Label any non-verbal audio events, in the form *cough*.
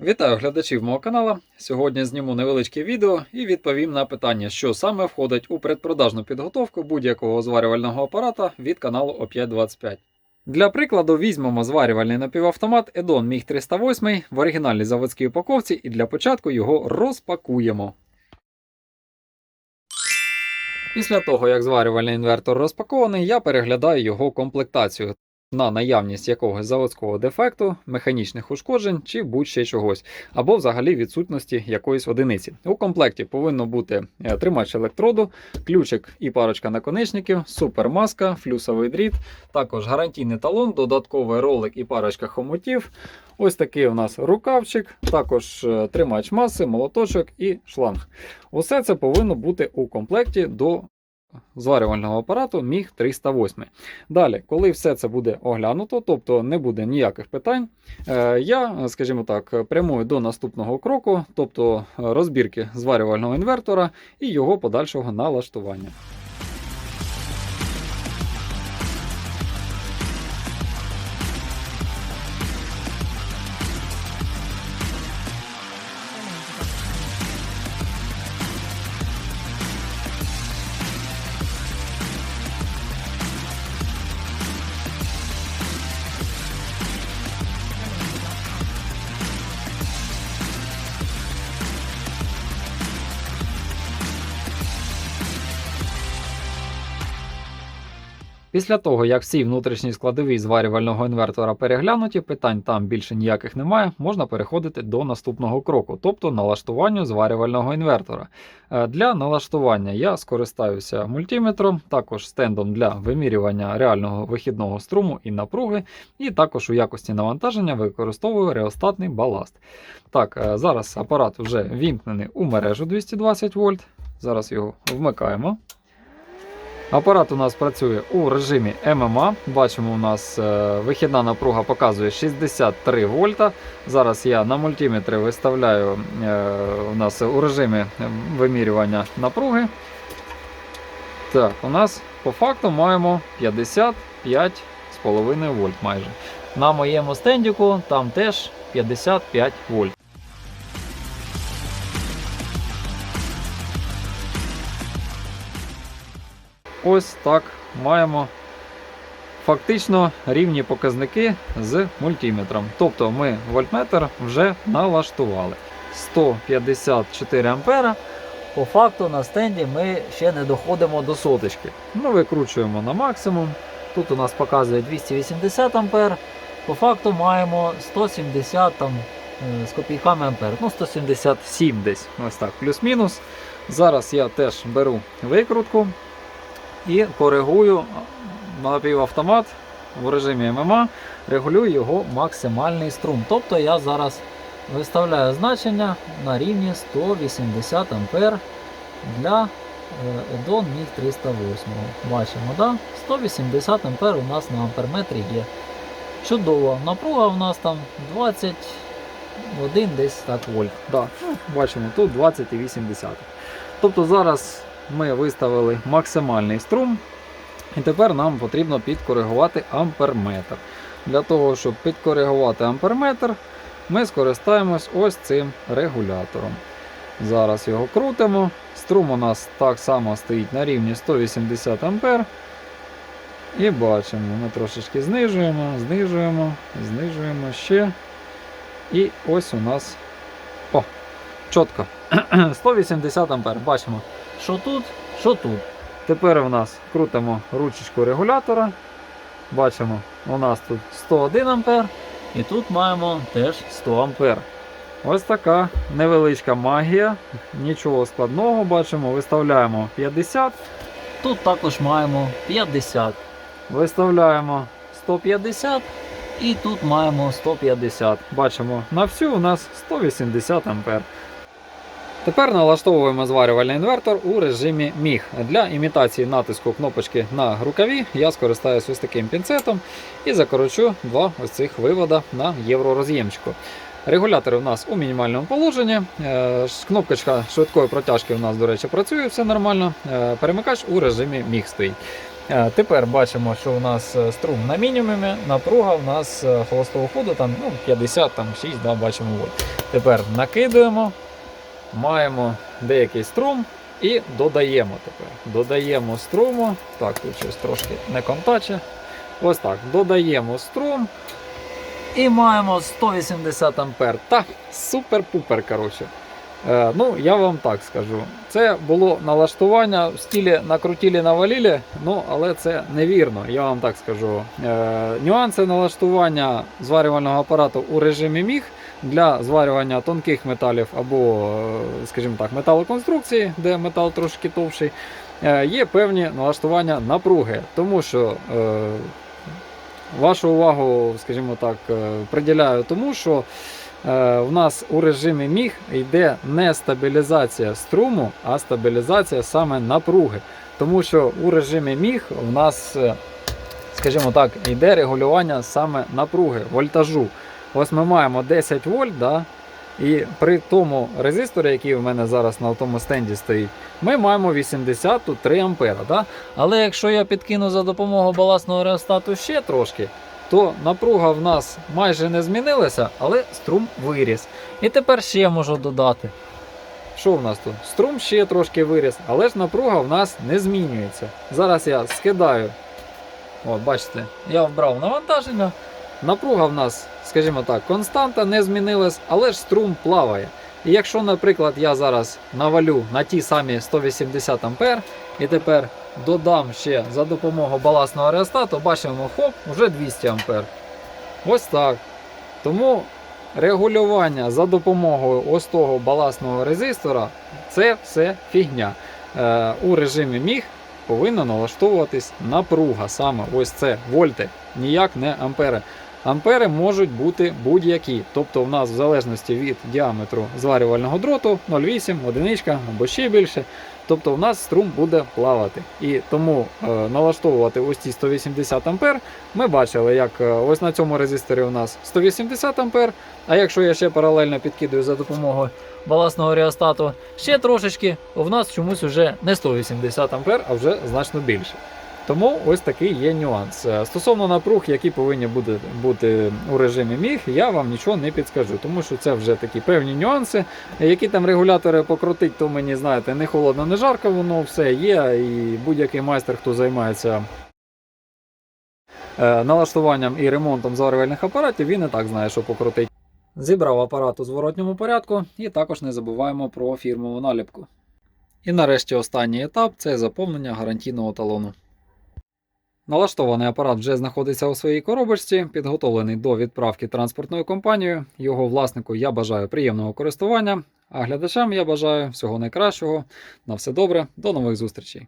Вітаю глядачів мого каналу. Сьогодні зніму невеличке відео і відповім на питання, що саме входить у предпродажну підготовку будь-якого зварювального апарата від каналу O525. Для прикладу візьмемо зварювальний напівавтомат Edon MiG 308 в оригінальній заводській упаковці і для початку його розпакуємо. Після того, як зварювальний інвертор розпакований, я переглядаю його комплектацію на наявність якогось заводського дефекту, механічних ушкоджень чи будь-ще чогось, або взагалі відсутності якоїсь одиниці. У комплекті повинно бути е, тримач електроду, ключик і парочка наконечників, супермаска, флюсовий дріт, також гарантійний талон, додатковий ролик і парочка хомутів. Ось такий у нас рукавчик, також е, тримач маси, молоточок і шланг. Усе це повинно бути у комплекті до зварювального апарату міг 308. Далі, коли все це буде оглянуто, тобто не буде ніяких питань, е, я, скажімо так, прямую до наступного кроку, тобто розбірки зварювального інвертора і його подальшого налаштування. Після того, як всі внутрішні складові зварювального інвертора переглянуті, питань там більше ніяких немає, можна переходити до наступного кроку, тобто налаштуванню зварювального інвертора. Е, Для налаштування я скористаюся мультиметром, також стендом для вимірювання реального вихідного струму і напруги, і також у якості навантаження використовую реостатний баласт. Так, е, зараз апарат вже вімкнений у мережу 220 вольт. Зараз його вмикаємо. Апарат у нас працює у режимі ММА. Бачимо, у нас е, вихідна напруга показує 63 вольта. Зараз я на мультиметрі виставляю е, у нас у режимі вимірювання напруги. Так, у нас по факту маємо 55,5 вольт майже. На моєму стендіку там теж 55 вольт. Ось так маємо фактично рівні показники з мультиметром. Тобто ми вольтметр вже налаштували. 154 ампера. По факту на стенді ми ще не доходимо до соточки. Ми викручуємо на максимум. Тут у нас показує 280 ампер. По факту маємо 170 там, е, з копійками ампер. Ну, 170. 7 десь. Ось так, плюс-мінус. Зараз я теж беру викрутку і коригую напівавтомат в режимі ММА, регулюю його максимальний струм. Тобто я зараз виставляю значення на рівні 180 ампер для Edon MiG 308. Бачимо, да? 180 ампер у нас на амперметрі є. Чудово. Напруга у нас там 21 десь так вольт. Да, бачимо, тут 20,8. Тобто зараз ми виставили максимальний струм, і тепер нам потрібно підкоригувати амперметр. Для того, щоб підкоригувати амперметр, ми скористаємось ось цим регулятором. Зараз його крутимо. Струм у нас так само стоїть на рівні 180 А. І бачимо, ми трошечки знижуємо, знижуємо, знижуємо ще. І ось у нас. О, чітко. *clears throat* 180 А. Бачимо. Що тут, що тут. Тепер у нас крутимо ручечку регулятора. Бачимо, у нас тут 101 ампер І тут маємо теж 100 ампер. Ось така невеличка магія. Нічого складного бачимо. Виставляємо 50, Тут також маємо 50. виставляємо 150 і тут маємо 150. Бачимо, на всю у нас 180 ампер. Тепер налаштовуємо зварювальний інвертор у режимі MIG. Для імітації натиску кнопочки на рукаві я скористаюся ось таким пінцетом і закорочу два ось цих вивода на євророз'ємчику. Регулятори у нас у мінімальному положенні. Е, Кнопочка швидкої протяжки у нас, до речі, працює все нормально. Е, Перемикач у режимі MIG стоїть. Е, Тепер бачимо, що у нас струм на мінімумі, напруга у нас холостого ходу там, ну, 56, да, бачимо. Тепер накидуємо, маємо деякий струм і додаємо тепер. Додаємо струму. Так, тут щось трошки не контаче. Ось так. Додаємо струм. І маємо 180 ампер. Та супер-пупер, коротше. Е, ну, я вам так скажу. Це було налаштування в стилі накрутили, навалили, ну, але це невірно, я вам так скажу. Е, нюанси налаштування зварювального апарату у режимі міг для зварювання тонких металів або, е, скажімо так, металоконструкції, де метал трошки товщий, е, є певні налаштування напруги, тому що. Е, Вашу увагу, скажімо так, приділяю тому, що в нас у режимі міг йде не стабілізація струму, а стабілізація саме напруги. Тому що у режимі міг в нас, скажімо так, йде регулювання саме напруги, вольтажу. Ось ми маємо 10 вольт, да? і при тому резисторі, який у мене зараз на тому стенді стоїть, ми маємо 83 ампера. Да? Але якщо я підкину за допомогою балансного реостату ще трошки, то напруга в нас майже не змінилася, але струм виріс. І тепер ще можу додати. Що в нас тут? Струм ще трошки виріс, але ж напруга в нас не змінюється. Зараз я скидаю. От, бачите, я вбрав навантаження. Напруга в нас, скажімо так, константа не змінилась, але ж струм плаває. І якщо, наприклад, я зараз навалю на ті самі 180 ампер і тепер додам ще за допомогою балансного реостату, бачимо, хоп, вже 200 ампер. Ось так. Тому регулювання за допомогою ось того балансного резистора це все фігня. Е, у режимі міг повинна налаштовуватись напруга, саме ось це вольти, ніяк не ампери. Ампери можуть бути будь-які, тобто в нас в залежності від діаметру зварювального дроту 0,8, одиничка або ще більше. Тобто в нас струм буде плавати. І тому е, налаштовувати ось ці 180 ампер ми бачили, як е, ось на цьому резисторі у нас 180 ампер, а якщо я ще паралельно підкидаю за допомогою балансного реостату ще трошечки, в нас чомусь вже не 180 ампер, а вже значно більше. Тому ось такий є нюанс. Е, Стосовно напруг, які повинні бути, бути у режимі міг, я вам нічого не підскажу, тому що це вже такі певні нюанси. Які там регулятори покрутить, то мені знаєте, не холодно, не жарко, воно все є. І будь-який майстер, хто займається е, налаштуванням і ремонтом зварювальних апаратів, він і так знає, що покрутить. Зібрав апарат у зворотньому порядку, і також не забуваємо про фірмову наліпку. І нарешті останній етап це заповнення гарантійного талону. Налаштований апарат вже знаходиться у своїй коробочці, підготовлений до відправки транспортною компанією. Його власнику я бажаю приємного користування, а глядачам я бажаю всього найкращого. На все добре, до нових зустрічей!